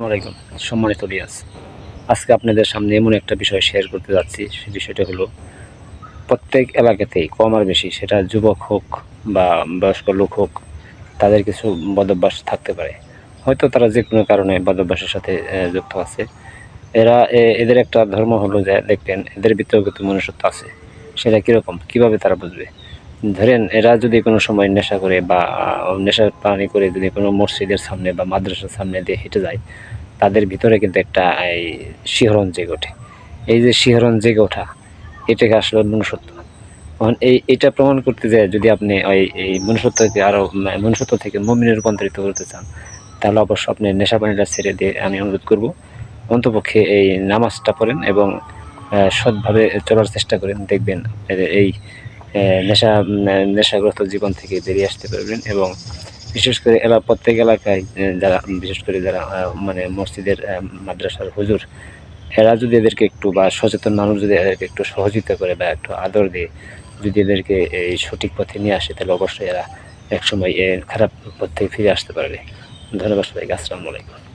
আসসালামাইকুম সম্মানিত লিয়াস আজকে আপনাদের সামনে এমন একটা বিষয় শেয়ার করতে যাচ্ছি। সে বিষয়টা হলো, প্রত্যেক এলাকাতেই, কম আর বেশি, সেটা যুবক হোক বা বয়স্ক লোক হোক, তাদের কিছু বদভ্যাস থাকতে পারে। হয়তো তারা যে কোনো কারণে বদভ্যাসের সাথে যুক্ত আছে। এরা এদের একটা ধর্ম হলো যে, দেখবেন, এদের ভিতরেও কিন্তু মনুষ্যত্ব আছে। সেটা কীরকম? কীভাবে তারা বুঝবে? ধরেন এরা যদি কোনো সময় নেশা করে বা নেশার পানি করে যদি কোনো মসজিদের সামনে বা মাদ্রাসার সামনে দিয়ে হেঁটে যায়, তাদের ভিতরে কিন্তু একটা, এই, শিহরণ জেগে ওঠে। এই যে শিহরণ জেগে ওঠা, এটাকে আসলে মনুষ্যত্ব। এখন এই, এটা প্রমাণ করতে যায় যদি আপনি ওই, এই মনুষ্যত্বকে আরও মনুষ্যত্ব থেকে মমিনে রূপান্তরিত করতে চান, তাহলে অবশ্য আপনি নেশা পানিটা ছেড়ে দিয়ে আমি অনুরোধ করব, অন্তপক্ষে এই নামাজটা পড়েন এবং সৎভাবে চলার চেষ্টা করেন। দেখবেন, এই নেশা নেশাগ্রস্ত জীবন থেকে বেরিয়ে আসতে পারবেন এবং বিশেষ করে এলা, প্রত্যেক এলাকায় যারা, বিশেষ করে যারা মানে মসজিদের মাদ্রাসার হুজুর, এরা যদি এদেরকে একটু বা সচেতন মানুষ যদি এদেরকে একটু সহযোগিতা করে বা একটু আদর দিয়ে যদি এদেরকে এই সঠিক পথে নিয়ে আসে, তাহলে অবশ্যই এরা একসময় খারাপ পথ থেকে ফিরে আসতে পারবে। ধন্যবাদ সবাইকে, আসসালামু আলাইকুম।